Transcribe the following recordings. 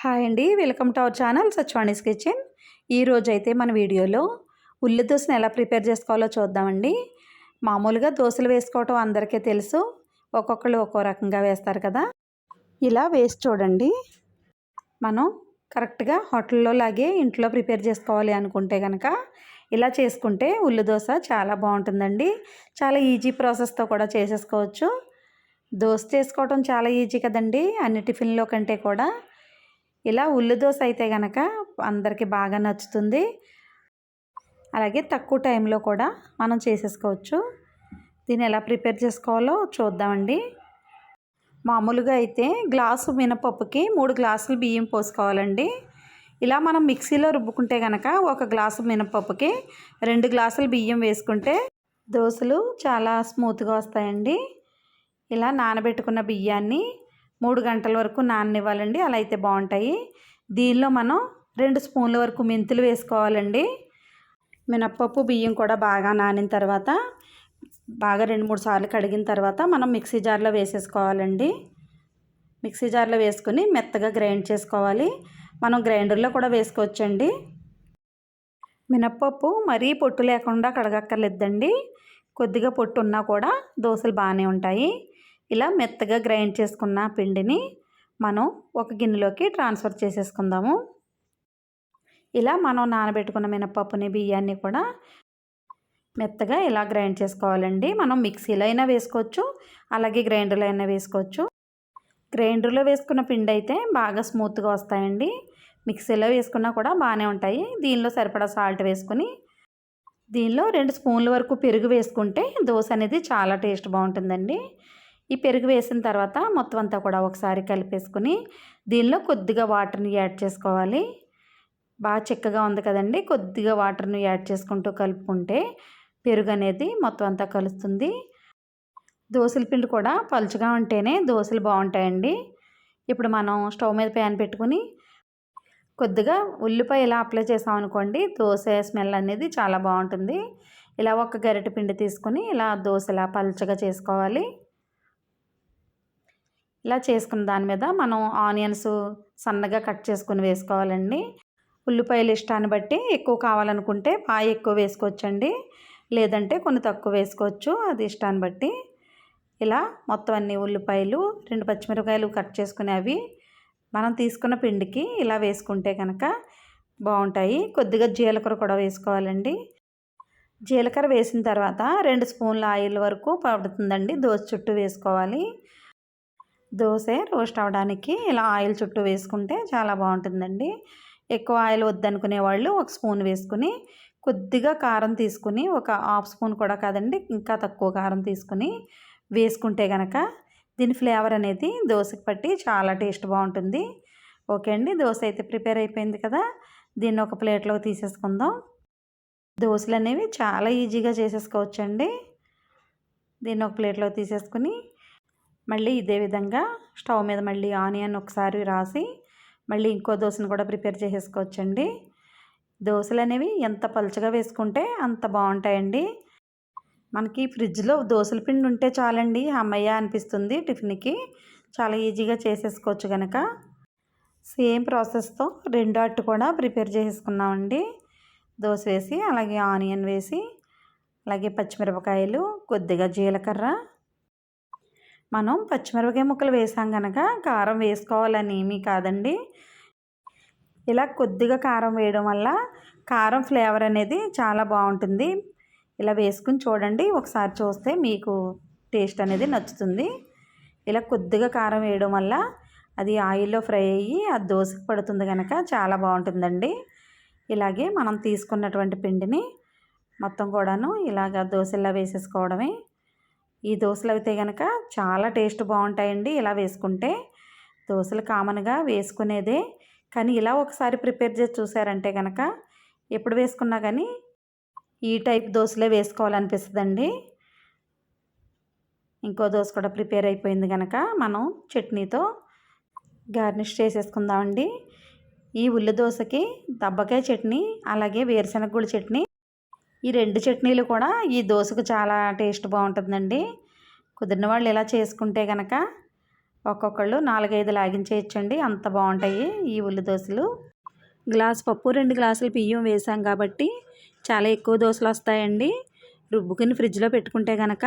Hi అండి welcome to our channel Sachvani's kitchen. ఈరోజు అయితే మన వీడియోలో ఉల్లి దోశను ఎలా ప్రిపేర్ చేసుకోవాలో చూద్దామండి. మామూలుగా దోశలు వేసుకోవటం అందరికీ తెలుసు ఒక్కొక్కరు ఒక్కో రకంగా వేస్తారు కదా. ఇలా వేసి చూడండి. మనం కరెక్ట్గా హోటల్లో లాగే ఇంట్లో ప్రిపేర్ చేసుకోవాలి అనుకుంటే కనుక ఇలా చేసుకుంటే ఉల్లి దోశ చాలా బాగుంటుందండి. చాలా ఈజీ ప్రాసెస్తో కూడా చేసేసుకోవచ్చు. దోశ చేసుకోవటం చాలా ఈజీ కదండి అన్ని టిఫిన్లో కంటే కూడా. ఇలా ఉల్లి దోశ అయితే కనుక అందరికీ బాగా నచ్చుతుంది. అలాగే తక్కువ టైంలో కూడా మనం చేసేసుకోవచ్చు. దీన్ని ఎలా ప్రిపేర్ చేసుకోవాలో చూద్దామండి. మామూలుగా అయితే గ్లాసు మినపప్పుకి మూడు గ్లాసులు బియ్యం పోసుకోవాలండి. ఇలా మనం మిక్సీలో రుబ్బుకుంటే కనుక ఒక గ్లాసు మినపప్పుకి రెండు గ్లాసులు బియ్యం వేసుకుంటే దోశలు చాలా స్మూత్గా వస్తాయండి. ఇలా నానబెట్టుకున్న బియ్యాన్ని మూడు గంటల వరకు నాననివ్వాలండి. అలా అయితే బాగుంటాయి. దీనిలో మనం రెండు స్పూన్ల వరకు మెంతులు వేసుకోవాలండి. మినప్పప్పు బియ్యం కూడా బాగా నానిన తర్వాత బాగా రెండు మూడు సార్లు కడిగిన తర్వాత మనం మిక్సీ జార్లో వేసేసుకోవాలండి. మిక్సీ జార్లో వేసుకుని మెత్తగా గ్రైండ్ చేసుకోవాలి. మనం గ్రైండర్లో కూడా వేసుకోవచ్చండి. మినప్పప్పు మరీ పొట్టు లేకుండా కడగక్కర్లేదండి. కొద్దిగా పొట్టు ఉన్నా కూడా దోశలు బాగానే ఉంటాయి. ఇలా మెత్తగా గ్రైండ్ చేసుకున్న పిండిని మనం ఒక గిన్నెలోకి ట్రాన్స్ఫర్ చేసేసుకుందాము. ఇలా మనం నానబెట్టుకున్న మినపప్పుని బియ్యాన్ని కూడా మెత్తగా ఇలా గ్రైండ్ చేసుకోవాలండి. మనం మిక్సీలో అయినా వేసుకోవచ్చు అలాగే గ్రైండర్లో అయినా వేసుకోవచ్చు. గ్రైండర్లో వేసుకున్న పిండి అయితే బాగా స్మూత్గా వస్తాయండి. మిక్సీలో వేసుకున్నా కూడా బాగానే ఉంటాయి. దీనిలో సరిపడా సాల్ట్ వేసుకుని దీనిలో రెండు స్పూన్ల వరకు పెరుగు వేసుకుంటే దోశ అనేది చాలా టేస్ట్ బాగుంటుందండి. ఈ పెరుగు వేసిన తర్వాత మొత్తం అంతా కూడా ఒకసారి కలిపేసుకుని దీనిలో కొద్దిగా వాటర్ని యాడ్ చేసుకోవాలి. బాగా చిక్కగా ఉంది కదండి. కొద్దిగా వాటర్ని యాడ్ చేసుకుంటూ కలుపుకుంటే పెరుగు అనేది మొత్తం అంతా కలుస్తుంది. దోశల పిండి కూడా పలుచగా ఉంటేనే దోశలు బాగుంటాయండి. ఇప్పుడు మనం స్టవ్ మీద ప్యాన్ పెట్టుకుని కొద్దిగా ఉల్లిపాయ ఇలా అప్లై చేసామనుకోండి దోశ స్మెల్ అనేది చాలా బాగుంటుంది. ఇలా ఒక గరిటె పిండి తీసుకుని ఇలా దోశ ఇలా పలుచగా చేసుకోవాలి. ఇలా చేసుకున్న దాని మీద మనం ఆనియన్స్ సన్నగా కట్ చేసుకుని వేసుకోవాలండి. ఉల్లిపాయలు ఇష్టాన్ని బట్టి ఎక్కువ కావాలనుకుంటే పాయి ఎక్కువ వేసుకోవచ్చండి. లేదంటే కొన్ని తక్కువ వేసుకోవచ్చు అది ఇష్టాన్ని బట్టి. ఇలా మొత్తం అన్ని ఉల్లిపాయలు రెండు పచ్చిమిరపకాయలు కట్ చేసుకుని అవి మనం తీసుకున్న పిండికి ఇలా వేసుకుంటే కనుక బాగుంటాయి. కొద్దిగా జీలకర్ర కూడా వేసుకోవాలండి. జీలకర్ర వేసిన తర్వాత రెండు స్పూన్ల ఆయిల్ వరకు పడుతుందండి. దోశ చుట్టూ వేసుకోవాలి. దోశ రోస్ట్ అవడానికి ఇలా ఆయిల్ చుట్టూ వేసుకుంటే చాలా బాగుంటుందండి. ఎక్కువ ఆయిల్ వద్దనుకునే వాళ్ళు ఒక స్పూన్ వేసుకుని కొద్దిగా కారం తీసుకుని ఒక హాఫ్ స్పూన్ కూడా కాదండి ఇంకా తక్కువ కారం తీసుకుని వేసుకుంటే కనుక దీని ఫ్లేవర్ అనేది దోశకి పట్టి చాలా టేస్ట్ బాగుంటుంది. ఓకే అండి దోశ అయితే ప్రిపేర్ అయిపోయింది కదా దీన్ని ఒక ప్లేట్లో తీసేసుకుందాం. దోశలు అనేవి చాలా ఈజీగా చేసేసుకోవచ్చండి. దీన్ని ఒక ప్లేట్లో తీసేసుకుని మళ్ళీ ఇదే విధంగా స్టవ్ మీద మళ్ళీ ఆనియన్ ఒకసారి రాసి మళ్ళీ ఇంకో దోశను కూడా ప్రిపేర్ చేసేసుకోవచ్చండి. దోశలు అనేవి ఎంత పలుచగా వేసుకుంటే అంత బాగుంటాయండి. మనకి ఫ్రిడ్జ్లో దోశల పిండి ఉంటే చాలండి అమ్మయ్య అనిపిస్తుంది టిఫిన్కి. చాలా ఈజీగా చేసేసుకోవచ్చు కనుక సేమ్ ప్రాసెస్తో రెండు అట్టు కూడా ప్రిపేర్ చేసుకున్నామండి దోశ వేసి అలాగే ఆనియన్ వేసి అలాగే పచ్చిమిరపకాయలు కొద్దిగా జీలకర్ర మనం పచ్చిమిరపకాయ ముక్కలు వేసాం కనుక కారం వేసుకోవాలని ఏమీ కాదండి. ఇలా కొద్దిగా కారం వేయడం వల్ల కారం ఫ్లేవర్ అనేది చాలా బాగుంటుంది. ఇలా వేసుకుని చూడండి. ఒకసారి చూస్తే మీకు టేస్ట్ అనేది నచ్చుతుంది. ఇలా కొద్దిగా కారం వేయడం వల్ల అది ఆయిల్లో ఫ్రై అయ్యి ఆ దోశకు పడుతుంది కనుక చాలా బాగుంటుందండి. ఇలాగే మనం తీసుకున్నటువంటి పిండిని మొత్తం కూడాను ఇలాగ దోశలా వేసేసుకోవడమే ఈ దోశలు అయితే కనుక చాలా టేస్ట్ బాగుంటాయండి. ఇలా వేసుకుంటే దోశలు కామన్గా వేసుకునేదే. కానీ ఇలా ఒకసారి ప్రిపేర్ చేసి చూసారంటే కనుక ఎప్పుడు వేసుకున్నా కానీ ఈ టైప్ దోశలే వేసుకోవాలనిపిస్తుందండి. ఇంకో దోశ కూడా ప్రిపేర్ అయిపోయింది కనుక మనం చట్నీతో గార్నిష్ చేసేసుకుందామండి. ఈ ఉల్లి దోశకి దబ్బకాయ చట్నీ అలాగే వేరుశనగ గుడి చట్నీ ఈ రెండు చట్నీలు కూడా ఈ దోశకు చాలా టేస్ట్ బాగుంటుందండి. కుదిరిన వాళ్ళు ఇలా చేసుకుంటే కనుక ఒక్కొక్కళ్ళు నాలుగైదు లాగించేయచ్చండి. అంత బాగుంటాయి ఈ ఉల్లి దోశలు. గ్లాస్ పప్పు రెండు గ్లాసులు బియ్యం వేసాం కాబట్టి చాలా ఎక్కువ దోశలు వస్తాయండి. రుబ్బుకుని ఫ్రిడ్జ్లో పెట్టుకుంటే కనుక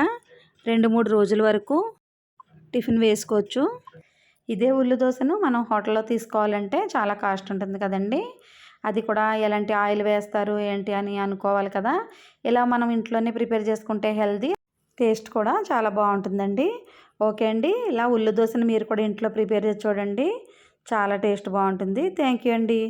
రెండు మూడు రోజుల వరకు టిఫిన్ వేసుకోవచ్చు. ఇదే ఉల్లి దోశను మనం హోటల్లో తీసుకోవాలంటే చాలా కాస్ట్ ఉంటుంది కదండి. అది కూడా ఎలాంటి ఆయిల్ వేస్తారు ఏంటి అని అనుకోవాలి కదా. ఇలా మనం ఇంట్లోనే ప్రిపేర్ చేసుకుంటే హెల్దీ టేస్ట్ కూడా చాలా బాగుంటుందండి. ఓకే అండి ఇలా ఉల్లి దోశను మీరు కూడా ఇంట్లో ప్రిపేర్ చేసి చూడండి. చాలా టేస్ట్ బాగుంటుంది. థ్యాంక్ యూ అండి.